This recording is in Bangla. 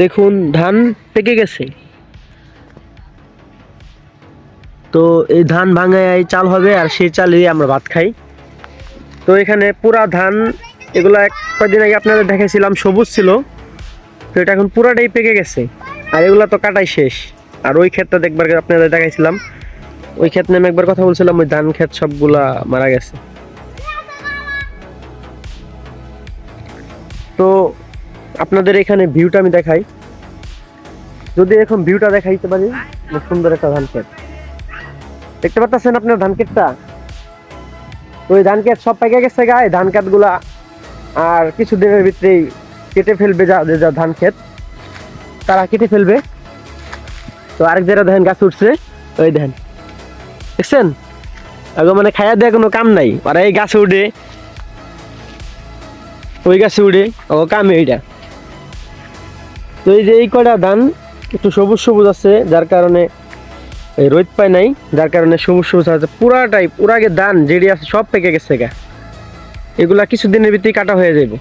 দেখুন, ধান পেকে গেছে। তো এই ধান ভাঙায় চাল হবে, আর সেই চাল দিয়ে আমরা ভাত খাই। তো এখানে পুরা ধান, এগুলো এক কয়েকদিন আগে আপনাদের দেখেছিলাম সবুজ ছিল। তো এটা এখন পুরাটাই পেকে গেছে। আর এগুলো তো কাটাই শেষ। আর ওই ক্ষেতটা দেখবার আপনাদের দেখাইছিলাম। ওই ক্ষেত নামে একবার কথা বলছিলাম, ওই ধান ক্ষেত সবগুলা মারা গেছে। তো আপনাদের এখানে ভিউটা আমি দেখাই। যদি এখন ভিউটা দেখাইতে পারি সুন্দর একটা ধান ক্ষেত। দেখতে পাচ্ছেন আপনার ধান ক্ষেতটা? ওই ধান ক্ষেত সব পেকে গেছে গায়ে ধান ক্ষেতগুলা আর কিছু দিনের ভিতরেই কেটে ফেলবে যা যে যা ধান ক্ষেত। তারা কেটে ফেলবে। তো আরেক যারা দেখেন গাছ উঠছে। ওই দেখেন। দেখছেন? আগে মানে খাইয়া দেওয়া কোনো কাম নাই। আর এই গাছে উঠে। ওই গাছে উঠে। ও কামে এইটা তো এই যে এই কয়টা ধান, একটু সবুজ সবুজ আছে, যার কারণে রোদ পায় নাই, যার কারণে সবুজ সবুজ আছে। পুরাটাই, পুরাগে ধান যেটি আছে, সব পেকে গেছে গা। এগুলা কিছুদিনের ভিতরে কাটা হয়ে যাবে